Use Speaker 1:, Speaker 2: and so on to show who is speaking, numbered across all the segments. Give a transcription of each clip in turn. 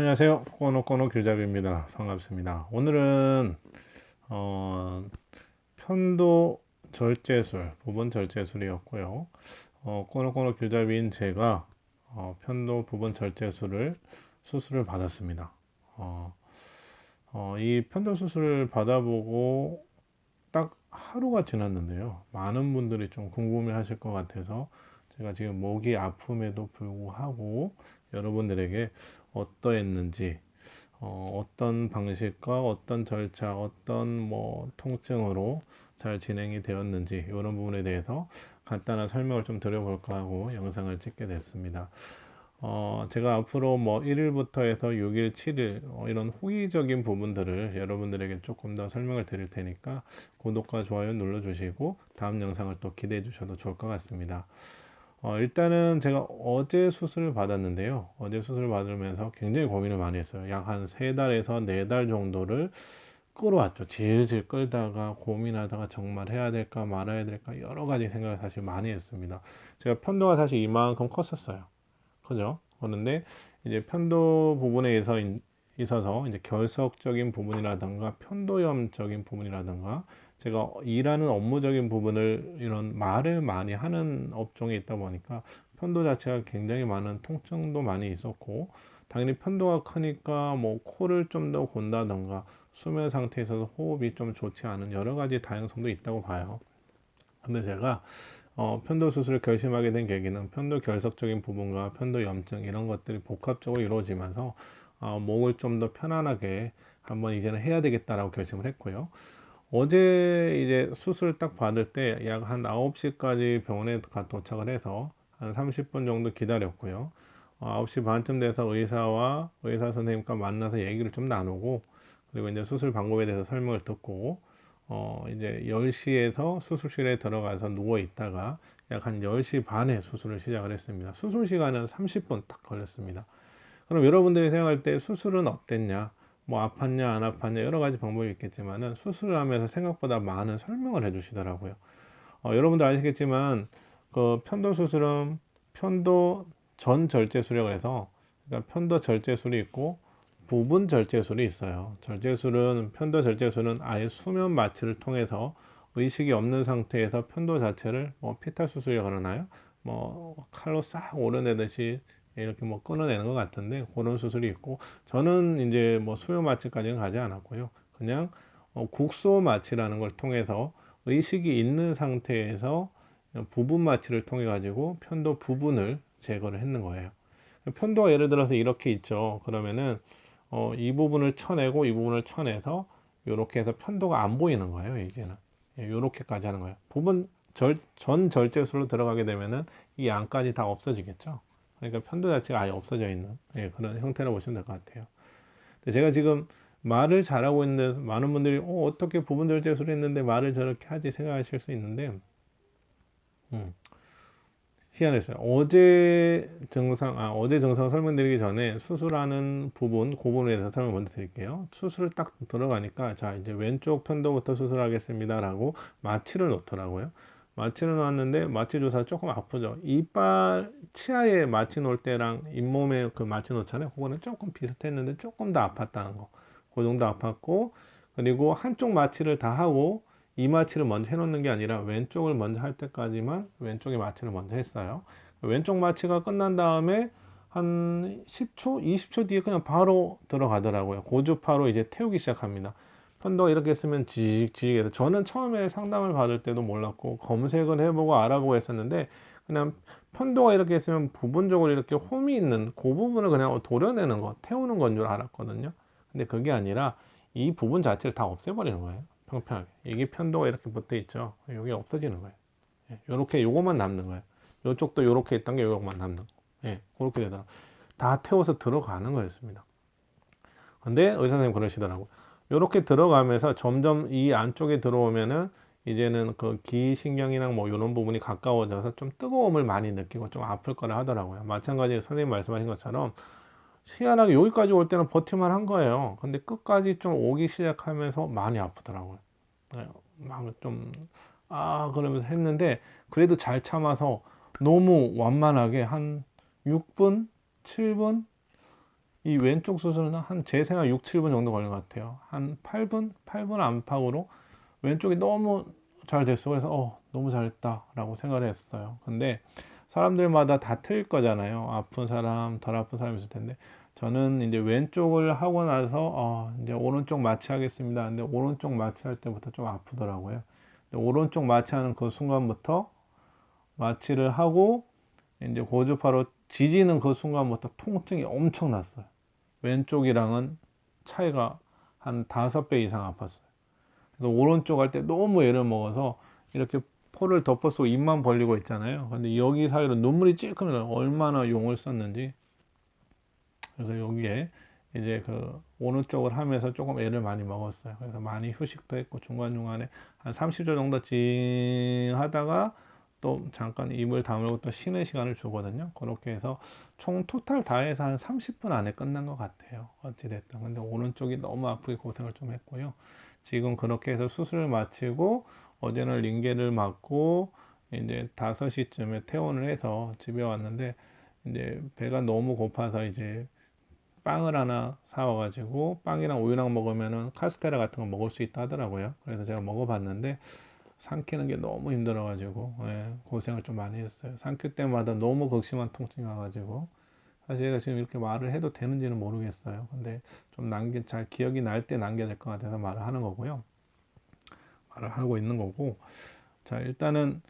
Speaker 1: 안녕하세요. 꼬노꼬노 길잡이입니다. 반갑습니다. 오늘은 어, 편도 절제술, 부분 절제술이었고요. 어, 꼬노꼬노 길잡이인 제가 어, 편도 부분 절제술을 수술을 받았습니다. 어, 어, 이 편도 수술을 받아보고 딱 하루가 지났는데요. 많은 분들이 좀 궁금해 하실 것 같아서 제가 지금 목이 아픔에도 불구하고 여러분들에게 어떠했는지, 어, 떤 방식과 어떤 절차, 어떤 뭐 통증으로 잘 진행이 되었는지 이런 부분에 대해서 간단한 설명을 좀 드려볼까 하고 영상을 찍게 됐습니다. 어, 제가 앞으로 뭐 1일부터 해서 6일, 7일 어, 이런 후기적인 부분들을 여러분들에게 조금 더 설명을 드릴 테니까 구독과 좋아요 눌러주시고 다음 영상을 또 기대해 주셔도 좋을 것 같습니다. 어, 일단은 제가 어제 수술을 받았는데요. 어제 수술을 받으면서 굉장히 고민을 많이 했어요. 약 한 세 달에서 네 달 정도를 끌어왔죠. 질질 끌다가 고민하다가 정말 해야 될까 말아야 될까 여러 가지 생각을 사실 많이 했습니다. 제가 편도가 사실 이만큼 컸었어요. 그죠? 그런데 이제 편도 부분에 있어서 이제 결석적인 부분이라든가 편도염적인 부분이라든가 제가 일하는 업무적인 부분을 이런 말을 많이 하는 업종에 있다 보니까 편도 자체가 굉장히 많은 통증도 많이 있었고 당연히 편도가 크니까 뭐 코를 좀 더 곤다던가 수면 상태에서 호흡이 좀 좋지 않은 여러 가지 다양성도 있다고 봐요. 근데 제가 어, 편도 수술을 결심하게 된 계기는 편도 결석적인 부분과 편도 염증 이런 것들이 복합적으로 이루어지면서 어, 목을 좀 더 편안하게 한번 이제는 해야 되겠다라고 결심을 했고요. 어제 이제 수술 딱 받을 때 약 한 9시까지 병원에 도착을 해서 한 30분 정도 기다렸고요. 어, 9시 반쯤 돼서 의사와 의사 선생님과 만나서 얘기를 좀 나누고 그리고 이제 수술 방법에 대해서 설명을 듣고 어, 이제 10시에서 수술실에 들어가서 누워 있다가 약 한 10시 반에 수술을 시작을 했습니다. 수술 시간은 30분 딱 걸렸습니다. 그럼 여러분들이 생각할 때 수술은 어땠냐? 뭐 아팠냐 안 아팠냐 여러 가지 방법이 있겠지만은 수술을 하면서 생각보다 많은 설명을 해주시더라고요. 어, 여러분들 아시겠지만 그 편도 수술은 편도 전 절제술이라고 해서 그러니까 편도 절제술이 있고 부분 절제술이 있어요. 절제술은 편도 절제술은 아예 수면 마취를 통해서 의식이 없는 상태에서 편도 자체를 뭐 피탈 수술이라고 하나요? 뭐 칼로 싹 오려내듯이 이렇게 뭐 끊어내는 것 같은데 그런 수술이 있고 저는 이제 뭐 수면 마취까지는 가지 않았고요. 그냥 어, 국소 마취라는 걸 통해서 의식이 있는 상태에서 부분 마취를 통해 가지고 편도 부분을 제거를 했는 거예요. 편도가 예를 들어서 이렇게 있죠. 그러면은 어, 이 부분을 쳐내고 이 부분을 쳐내서 이렇게 해서 편도가 안 보이는 거예요. 이제는 이렇게까지 예, 하는 거예요. 부분 절, 전 절제술로 들어가게 되면은 이 양까지 다 없어지겠죠. 그러니까 편도 자체가 아예 없어져 있는 예, 그런 형태로 보시면 될 것 같아요. 제가 지금 말을 잘하고 있는데 많은 분들이 어, 어떻게 부분 절제술을 했는데 말을 저렇게 하지 생각하실 수 있는데 음, 희한했어요. 어제 증상, 아, 어제 증상 설명드리기 전에 수술하는 부분, 그 부분에 대해서 설명 먼저 드릴게요. 수술을 딱 들어가니까, 자, 이제 왼쪽 편도부터 수술하겠습니다라고 마취를 놓더라고요. 마취를 놓았는데 마취 주사 조금 아프죠. 이빨 치아에 마취 놓을 때랑 잇몸에 그 마취 놓잖아요. 그거는 조금 비슷했는데 조금 더 아팠다는 거. 그 정도 아팠고 그리고 한쪽 마취를 다 하고 이 마취를 먼저 해놓는 게 아니라 왼쪽을 먼저 할 때까지만 왼쪽에 마취를 먼저 했어요. 왼쪽 마취가 끝난 다음에 한 10초, 20초 뒤에 그냥 바로 들어가더라고요. 고주파로 이제 태우기 시작합니다. 편도가 이렇게 쓰면 지직 지직해서 저는 처음에 상담을 받을 때도 몰랐고 검색을 해보고 알아보고 했었는데 그냥 편도가 이렇게 있으면 부분적으로 이렇게 홈이 있는 그 부분을 그냥 도려내는 거 태우는 건 줄 알았거든요. 근데 그게 아니라 이 부분 자체를 다 없애버리는 거예요 평평하게. 이게 편도가 이렇게 붙어 있죠. 이게 없어지는 거예요. 이렇게 요것만 남는 거예요. 이쪽도 이렇게 있던 게 요것만 남는 거. 예, 그렇게 되더라 다 태워서 들어가는 거였습니다. 근데 의사 선생님 그러시더라고요 이렇게 들어가면서 점점 이 안쪽에 들어오면은 이제는 그 기신경이랑 뭐 이런 부분이 가까워져서 좀 뜨거움을 많이 느끼고 좀 아플 거라 하더라고요. 마찬가지로 선생님 말씀하신 것처럼 희한하게 여기까지 올 때는 버티만 한 거예요. 근데 끝까지 좀 오기 시작하면서 많이 아프더라고요. 네, 막좀 아, 그러면서 했는데 그래도 잘 참아서 너무 완만하게 한 6분, 7분 이 왼쪽 수술은 한 제 생각 6, 7분 정도 걸린 것 같아요. 한 8분, 8분 안팎으로 왼쪽이 너무 잘 됐어. 그래서 어, 너무 잘했다라고 생각을 했어요. 근데 사람들마다 다 틀릴 거잖아요. 아픈 사람, 덜 아픈 사람 있을 텐데 저는 이제 왼쪽을 하고 나서 어, 이제 오른쪽 마취하겠습니다. 근데 오른쪽 마취할 때부터 좀 아프더라고요. 오른쪽 마취하는 그 순간부터 마취를 하고 이제 고주파로 지지는 그 순간부터 통증이 엄청 났어요. 왼쪽이랑은 차이가 한 다섯 배 이상 아팠어요. 그래서 오른쪽 할 때 너무 애를 먹어서 이렇게 코를 덮어쓰고 입만 벌리고 있잖아요. 근데 여기 사이로 눈물이 찔끔 나요. 얼마나 용을 썼는지. 그래서 여기에 이제 그 오른쪽을 하면서 조금 애를 많이 먹었어요. 그래서 많이 휴식도 했고 중간중간에 한 30초 정도 찡 하다가 또 잠깐 입을 다물고 또 쉬는 시간을 주거든요. 그렇게 해서 총 토탈 다 해서 한 30분 안에 끝난 것 같아요. 어찌됐든. 근데 오른쪽이 너무 아프게 고생을 좀 했고요. 지금 그렇게 해서 수술을 마치고 어제는 링게를 맞고 이제 5시쯤에 퇴원을 해서 집에 왔는데 이제 배가 너무 고파서 이제 빵을 하나 사와가지고 빵이랑 우유랑 먹으면은 카스테라 같은 거 먹을 수 있다 하더라고요. 그래서 제가 먹어봤는데 삼키는 게 너무 힘들어가지고 예, 고생을 좀 많이 했어요. 삼킬 때마다 너무 극심한 통증이 와가지고 사실 제가 지금 이렇게 말을 해도 되는지는 모르겠어요. 근데 좀 남겨 잘 기억이 날 때 남겨야 될 것 같아서 말을 하는 거고요. 말을 하고 있는 거고 자 일단은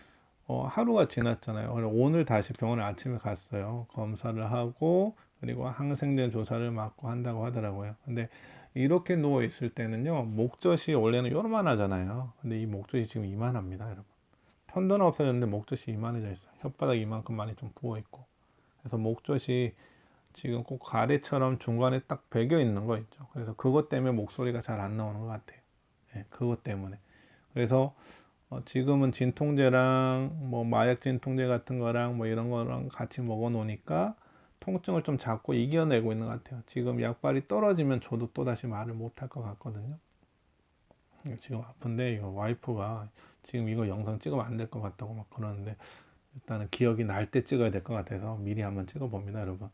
Speaker 1: 어, 하루가 지났잖아요. 오늘 다시 병원에 아침에 갔어요. 검사를 하고 그리고 항생제 조사를 맞고 한다고 하더라고요. 근데 이렇게 누워 있을 때는요 목젖이 원래는 요만하잖아요. 근데 이 목젖이 지금 이만합니다 여러분. 편도는 없어졌는데 목젖이 이만해져 있어요. 혓바닥 이만큼 많이 좀 부어 있고. 그래서 목젖이 지금 꼭 가래처럼 중간에 딱 베겨 있는 거 있죠. 그래서 그것 때문에 목소리가 잘 안 나오는 것 같아요. 네, 그것 때문에. 그래서 어, 지금은 진통제랑 뭐 마약 진통제 같은 거랑 뭐 이런 거랑 같이 먹어 놓으니까 통증을 좀 잡고 이겨내고 있는 것 같아요. 지금 약발이 떨어지면 저도 또다시 말을 못할 것 같거든요. 지금 아픈데 이거 와이프가 지금 이거 영상 찍으면 안 될 것 같다고 막 그러는데 일단은 기억이 날 때 찍어야 될 것 같아서 미리 한번 찍어 봅니다, 여러분.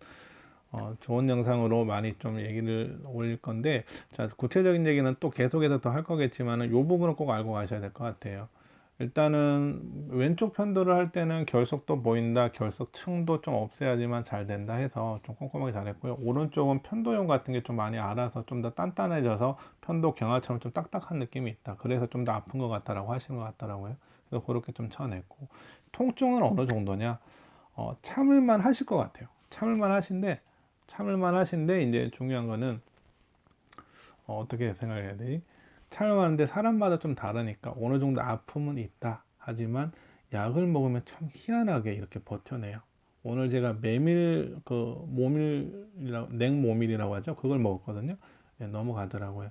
Speaker 1: 어, 좋은 영상으로 많이 좀 얘기를 올릴 건데 자 구체적인 얘기는 또 계속해서 더 할 거겠지만은 요 부분은 꼭 알고 가셔야 될 것 같아요. 일단은 왼쪽 편도를 할 때는 결석도 보인다, 결석층도 좀 없애야지만 잘 된다 해서 좀 꼼꼼하게 잘 했고요. 오른쪽은 편도염 같은 게 좀 많이 알아서 좀 더 단단해져서 편도 경화처럼 좀 딱딱한 느낌이 있다. 그래서 좀 더 아픈 것 같다라고 하시는 것 같더라고요. 그래서 그렇게 좀 쳐냈고 통증은 어느 정도냐? 어, 참을만 하실 것 같아요. 참을만 하신데 참을만 하신데 이제 중요한 거는 어, 어떻게 생각해야 되지? 촬영하는데 사람마다 좀 다르니까 어느 정도 아픔은 있다. 하지만 약을 먹으면 참 희한하게 이렇게 버텨내요. 오늘 제가 메밀 그 모밀이라고 냉모밀이라고 하죠. 그걸 먹었거든요. 예, 넘어가더라고요.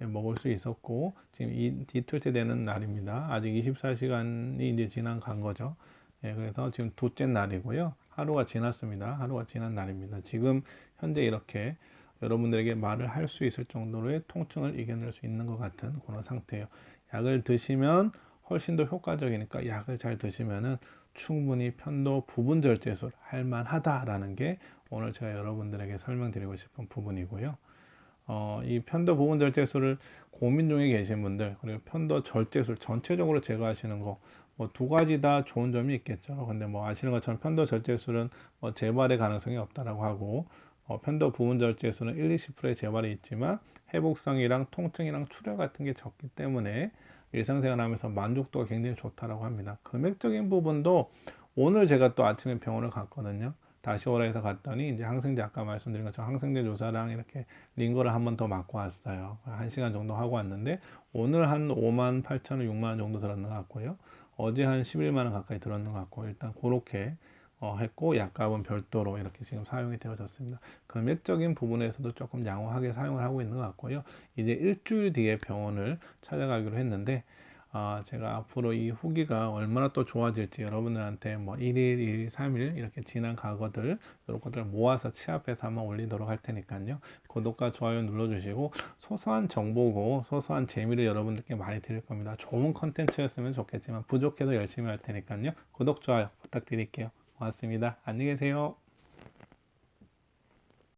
Speaker 1: 예, 먹을 수 있었고 지금 이 이틀째 되는 날입니다. 아직 24시간이 이제 지난 간 거죠. 예, 그래서 지금 두째 날이고요. 하루가 지났습니다. 하루가 지난 날입니다. 지금 현재 이렇게 여러분들에게 말을 할 수 있을 정도로의 통증을 이겨낼 수 있는 것 같은 그런 상태예요. 약을 드시면 훨씬 더 효과적이니까 약을 잘 드시면은 충분히 편도 부분 절제술 할 만하다라는 게 오늘 제가 여러분들에게 설명드리고 싶은 부분이고요. 어, 이 편도 부분 절제술을 고민 중에 계신 분들 그리고 편도 절제술 전체적으로 제거하시는 거 뭐 두 가지 다 좋은 점이 있겠죠. 근데 뭐 아시는 것처럼 편도 절제술은 뭐 재발의 가능성이 없다라고 하고 어, 편도 부분 절제에서는 1, 20%의 재발이 있지만 회복성이랑 통증이랑 출혈 같은 게 적기 때문에 일상생활하면서 만족도가 굉장히 좋다라고 합니다. 금액적인 부분도 오늘 제가 또 아침에 병원을 갔거든요. 다시 오라 해서 갔더니 이제 항생제 아까 말씀드린 것처럼 항생제 조사랑 이렇게 링거를 한 번 더 맞고 왔어요. 한 시간 정도 하고 왔는데 오늘 한 5만 8천 원, 6만 원 정도 들었는 것 같고요. 어제 한 11만 원 가까이 들었는 것 같고 일단 그렇게 어, 했고 약값은 별도로 이렇게 지금 사용이 되어졌습니다. 금액적인 부분에서도 조금 양호하게 사용을 하고 있는 것 같고요. 이제 일주일 뒤에 병원을 찾아가기로 했는데 아, 제가 앞으로 이 후기가 얼마나 또 좋아질지 여러분들한테 뭐 1일, 2일, 3일 이렇게 지난 과거들 이런 것들을 모아서 치합해서 한번 올리도록 할 테니까요. 구독과 좋아요 눌러주시고 소소한 정보고 소소한 재미를 여러분들께 많이 드릴 겁니다. 좋은 컨텐츠였으면 좋겠지만 부족해도 열심히 할 테니까요. 구독, 좋아요 부탁드릴게요. 고맙습니다. 안녕히 계세요.